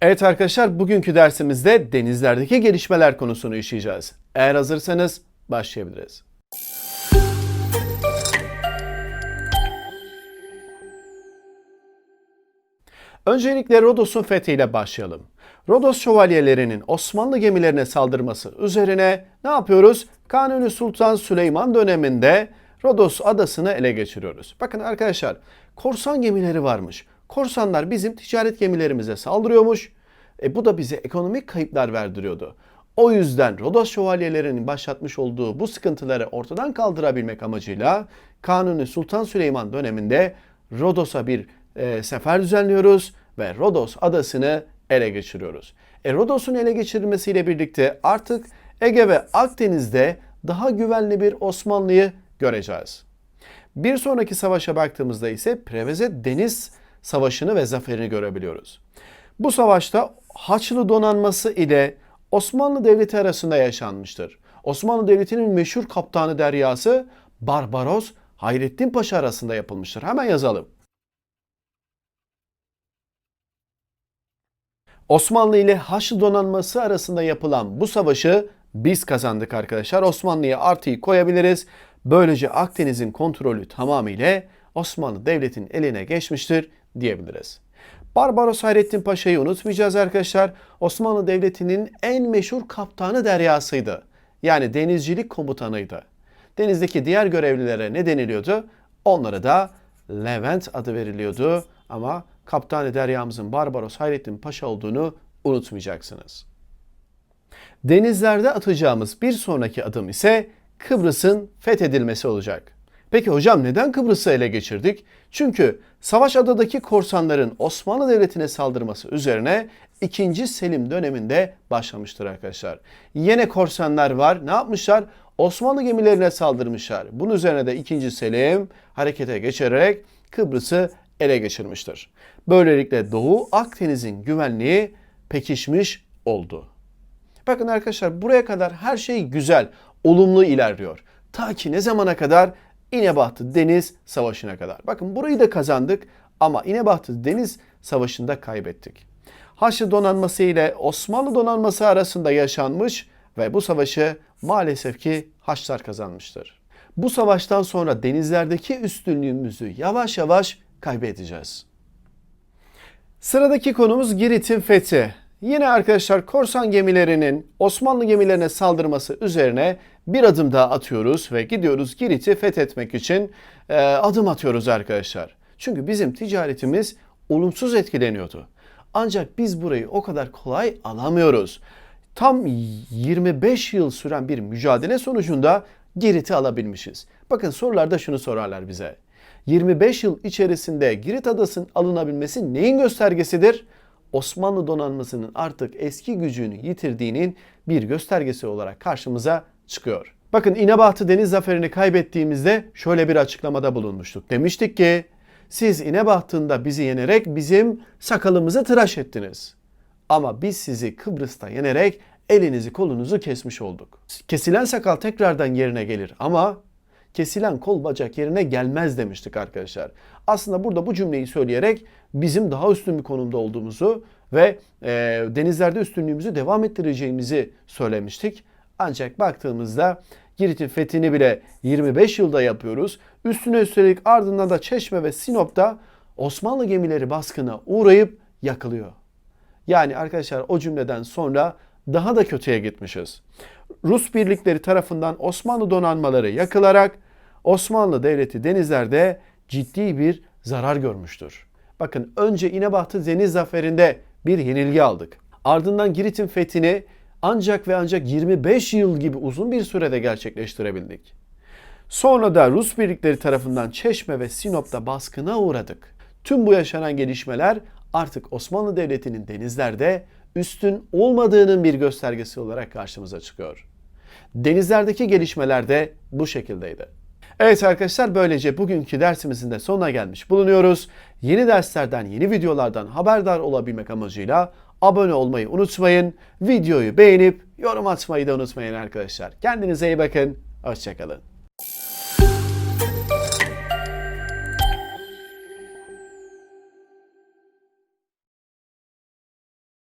Evet arkadaşlar bugünkü dersimizde denizlerdeki gelişmeler konusunu işleyeceğiz. Eğer hazırsanız başlayabiliriz. Öncelikle Rodos'un fethiyle başlayalım. Rodos şövalyelerinin Osmanlı gemilerine saldırması üzerine ne yapıyoruz? Kanuni Sultan Süleyman döneminde Rodos adasını ele geçiriyoruz. Bakın arkadaşlar korsan gemileri varmış. Korsanlar bizim ticaret gemilerimize saldırıyormuş. E, bu da bize ekonomik kayıplar verdiriyordu. O yüzden Rodos şövalyelerinin başlatmış olduğu bu sıkıntıları ortadan kaldırabilmek amacıyla Kanuni Sultan Süleyman döneminde Rodos'a bir e, sefer düzenliyoruz ve Rodos adasını ele geçiriyoruz. E, Rodos'un ele geçirilmesiyle birlikte artık Ege ve Akdeniz'de daha güvenli bir Osmanlı'yı göreceğiz. Bir sonraki savaşa baktığımızda ise Preveze Deniz Savaşı'nı ve zaferini görebiliyoruz. Bu savaşta Haçlı donanması ile Osmanlı Devleti arasında yaşanmıştır. Osmanlı Devleti'nin meşhur kaptanı deryası Barbaros Hayrettin Paşa arasında yapılmıştır. Hemen yazalım. Osmanlı ile Haçlı donanması arasında yapılan bu savaşı biz kazandık arkadaşlar. Osmanlı'ya artıyı koyabiliriz. Böylece Akdeniz'in kontrolü tamamıyla Osmanlı Devleti'nin eline geçmiştir diyebiliriz. Barbaros Hayrettin Paşa'yı unutmayacağız arkadaşlar. Osmanlı Devleti'nin en meşhur kaptanı deryasıydı. Yani denizcilik komutanıydı. Denizdeki diğer görevlilere ne deniliyordu? Onlara da Levent adı veriliyordu. Ama kaptanı deryamızın Barbaros Hayrettin Paşa olduğunu unutmayacaksınız. Denizlerde atacağımız bir sonraki adım ise Kıbrıs'ın fethedilmesi olacak. Peki hocam neden Kıbrıs'ı ele geçirdik? Çünkü Savaş Adadaki korsanların Osmanlı Devleti'ne saldırması üzerine 2. Selim döneminde başlamıştır arkadaşlar. Yine korsanlar var. Ne yapmışlar? Osmanlı gemilerine saldırmışlar. Bunun üzerine de 2. Selim harekete geçerek Kıbrıs'ı ele geçirmiştir. Böylelikle Doğu Akdeniz'in güvenliği pekişmiş oldu. Bakın arkadaşlar buraya kadar her şey güzel, olumlu ilerliyor. Ta ki ne zamana kadar? İnebahtı Deniz Savaşı'na kadar. Bakın burayı da kazandık ama İnebahtı Deniz Savaşı'nda kaybettik. Haçlı donanması ile Osmanlı donanması arasında yaşanmış ve bu savaşı maalesef ki Haçlılar kazanmıştır. Bu savaştan sonra denizlerdeki üstünlüğümüzü yavaş yavaş kaybedeceğiz. Sıradaki konumuz Girit'in fethi. Yine arkadaşlar korsan gemilerinin Osmanlı gemilerine saldırması üzerine bir adım daha atıyoruz ve gidiyoruz Girit'i fethetmek için e, adım atıyoruz arkadaşlar. Çünkü bizim ticaretimiz olumsuz etkileniyordu. Ancak biz burayı o kadar kolay alamıyoruz. Tam 25 yıl süren bir mücadele sonucunda Girit'i alabilmişiz. Bakın sorularda şunu sorarlar bize. 25 yıl içerisinde Girit adasının alınabilmesi neyin göstergesidir? Osmanlı donanmasının artık eski gücünü yitirdiğinin bir göstergesi olarak karşımıza çıkıyor. Bakın İnebahtı Deniz Zaferi'ni kaybettiğimizde şöyle bir açıklamada bulunmuştuk. Demiştik ki siz İnebahtı'nda bizi yenerek bizim sakalımızı tıraş ettiniz. Ama biz sizi Kıbrıs'ta yenerek elinizi kolunuzu kesmiş olduk. Kesilen sakal tekrardan yerine gelir ama kesilen kol bacak yerine gelmez demiştik arkadaşlar. Aslında burada bu cümleyi söyleyerek bizim daha üstün bir konumda olduğumuzu ve e, denizlerde üstünlüğümüzü devam ettireceğimizi söylemiştik. Ancak baktığımızda Girit'in fethini bile 25 yılda yapıyoruz. Üstüne üstelik ardından da Çeşme ve Sinop'ta Osmanlı gemileri baskına uğrayıp yakılıyor. Yani arkadaşlar o cümleden sonra daha da kötüye gitmişiz. Rus birlikleri tarafından Osmanlı donanmaları yakılarak Osmanlı Devleti denizlerde ciddi bir zarar görmüştür. Bakın önce İnebahtı Deniz Zaferi'nde bir yenilgi aldık. Ardından Girit'in fethini ancak ve ancak 25 yıl gibi uzun bir sürede gerçekleştirebildik. Sonra da Rus birlikleri tarafından Çeşme ve Sinop'ta baskına uğradık. Tüm bu yaşanan gelişmeler artık Osmanlı Devleti'nin denizlerde üstün olmadığının bir göstergesi olarak karşımıza çıkıyor. Denizlerdeki gelişmeler de bu şekildeydi. Evet arkadaşlar böylece bugünkü dersimizin de sonuna gelmiş bulunuyoruz. Yeni derslerden, yeni videolardan haberdar olabilmek amacıyla abone olmayı unutmayın. Videoyu beğenip yorum atmayı da unutmayın arkadaşlar. Kendinize iyi bakın. Hoşçakalın.